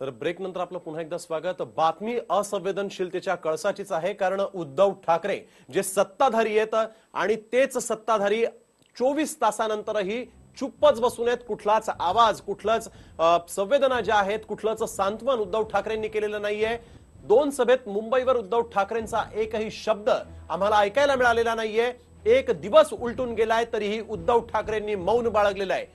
तर ब्रेक नंतर आपलं पुन्हा एकदा स्वागत. बातमी असंवेदनशीलतेच्या कळसाचीच आहे कारण उद्धव ठाकरे जे सत्ताधारी आहेत आणि तेच सत्ताधारी चोवीस तासानंतरही चुप्पच बसून आहेत. कुठलाच आवाज कुठलाच संवेदना ज्या आहेत कुठलंच सांत्वन उद्धव ठाकरेंनी केलेलं नाहीये. दोन सभेत मुंबईवर उद्धव ठाकरेंचा एकही शब्द आम्हाला ऐकायला मिळालेला नाहीये. एक दिवस उलटून गेलाय तरीही उद्धव ठाकरेंनी मौन बाळगलेलं आहे.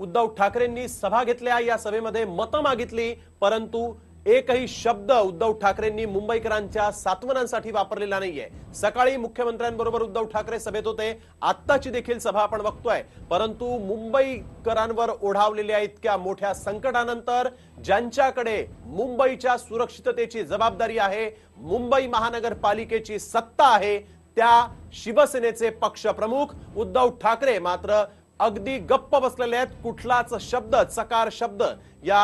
उद्धव ठाकरेंनी सभा घेतल्या या सभेमध्ये मतं मागितली परंतु एकही शब्द उद्धव ठाकरेंनी मुंबईकरांच्या सात्वनांसाठी वापरलेला नाहीये. सकाळी मुख्यमंत्र्यांबरोबर उद्धव ठाकरे सभेत होते. आत्ताची देखील सभा आपण बघतोय. परंतु मुंबईकरांवर ओढावलेल्या इतक्या मोठ्या संकटानंतर ज्यांच्याकडे मुंबईच्या सुरक्षिततेची जबाबदारी आहे मुंबई महानगरपालिकेची सत्ता आहे त्या शिवसेनेचे पक्षप्रमुख उद्धव ठाकरे मात्र अगदी गप्प बसलेले आहेत. कुठलाच शब्द चकार शब्द या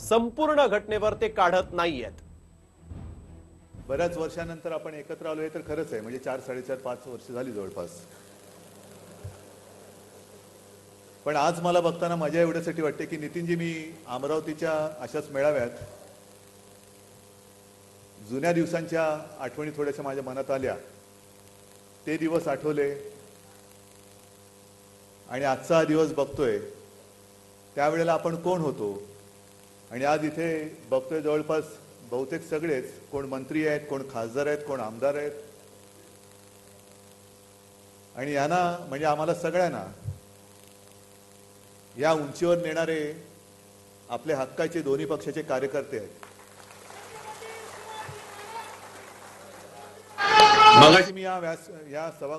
संपूर्ण घटनेवर ते काढत नाहीयेत. बऱ्याच वर्षानंतर आपण एकत्र आलोय तर खरंच आहे. म्हणजे चार साडेचार पाच वर्ष झाली जवळपास. पण आज मला बघताना माझ्या एवढ्यासाठी वाटते की नितीनजी मी अमरावतीच्या अशाच मेळाव्यात जुन्या दिवसांच्या आठवणी थोड्याशा माझ्या मनात आल्या. ते दिवस आठवले. आणि आजचा दिवस बघतोय त्यावेळेला आपण कोण होतो? आणि आज इथे बघतोय जवळपास बहुतेक सगळेच कोण मंत्री आहेत कोण खासदार आहेत कोण आमदार आहेत. आणि यांना म्हणजे आम्हाला सगळ्यांना या उंचीवर नेणारे आपल्या हक्काचे दोन्ही पक्षाचे कार्यकर्ते आहेत. मगाशी मी या व्यास या सभा